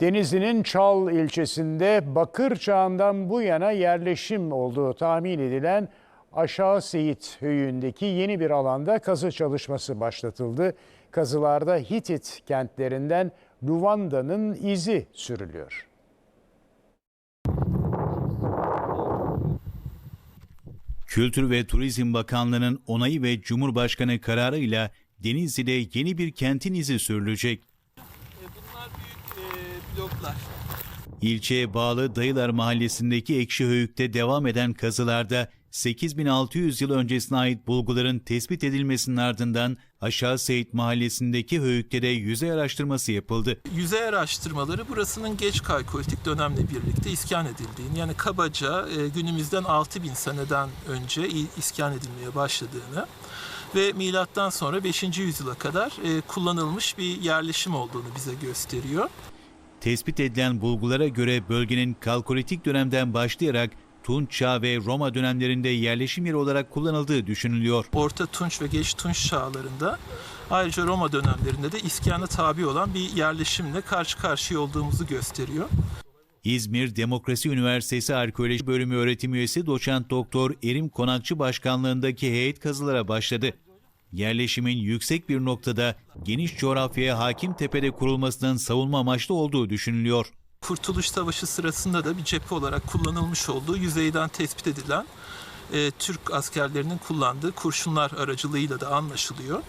Denizli'nin Çal ilçesinde bakır çağından bu yana yerleşim olduğu tahmin edilen Aşağı Seyit Höyü'ndeki yeni bir alanda kazı çalışması başlatıldı. Kazılarda Hitit kentlerinden Luvanda'nın izi sürülüyor. Kültür ve Turizm Bakanlığı'nın onayı ve Cumhurbaşkanı kararıyla Denizli'de yeni bir kentin izi sürülecek. Bloklar. İlçeye bağlı Dayılar Mahallesi'ndeki Ekşihöyük'te devam eden kazılarda 8600 yıl öncesine ait bulguların tespit edilmesinin ardından Aşağı Seyit Mahallesi'ndeki höyükte de yüzey araştırması yapıldı. Yüzey araştırmaları burasının geç kalkolitik dönemle birlikte iskan edildiğini yani kabaca e, günümüzden 6000 seneden önce iskan edilmeye başladığını ve milattan sonra 5. yüzyıla kadar e, kullanılmış bir yerleşim olduğunu bize gösteriyor. Tespit edilen bulgulara göre bölgenin kalkolitik dönemden başlayarak Tunç Çağı ve Roma dönemlerinde yerleşim yeri olarak kullanıldığı düşünülüyor. Orta Tunç ve Geç Tunç çağlarında ayrıca Roma dönemlerinde de iskana tabi olan bir yerleşimle karşı karşıya olduğumuzu gösteriyor. İzmir Demokrasi Üniversitesi Arkeoloji Bölümü öğretim üyesi doçent doktor Erim Konakçı başkanlığındaki heyet kazılara başladı. Yerleşimin yüksek bir noktada geniş coğrafyaya hakim tepede kurulmasının savunma amaçlı olduğu düşünülüyor. Kurtuluş Savaşı sırasında da bir cephe olarak kullanılmış olduğu yüzeyden tespit edilen e, Türk askerlerinin kullandığı kurşunlar aracılığıyla da anlaşılıyor.